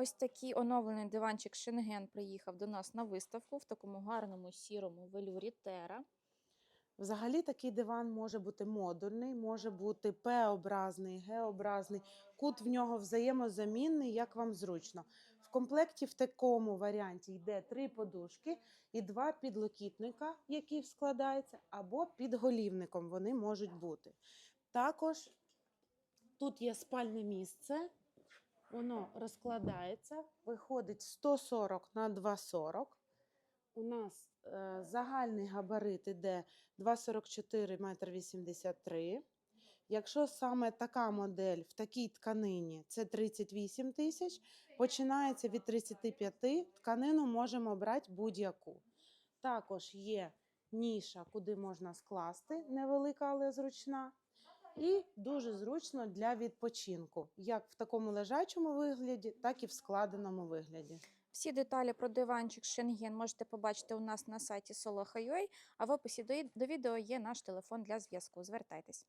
Ось такий оновлений диванчик Шенген приїхав до нас на виставку в такому гарному сірому велюрі Тера. Взагалі такий диван може бути модульний, може бути П-образний, Г-образний. Кут в нього взаємозамінний, як вам зручно. В комплекті в такому варіанті йде три подушки і два підлокітника, які складаються, або під голівником вони можуть бути. Також тут є спальне місце, воно розкладається, виходить 140 на 240. У нас е, загальний габарит іде 2,44 метр 83. Якщо саме така модель в такій тканині це 38 тисяч, починається від 35, тканину можемо брати будь-яку. Також є ніша, куди можна скласти, невелика, але зручна. І дуже зручно для відпочинку, як в такому лежачому вигляді, так і в складеному вигляді. Всі деталі про диванчик Шенген можете побачити у нас на сайті Solo.ua, а в описі до відео є наш телефон для зв'язку. Звертайтесь.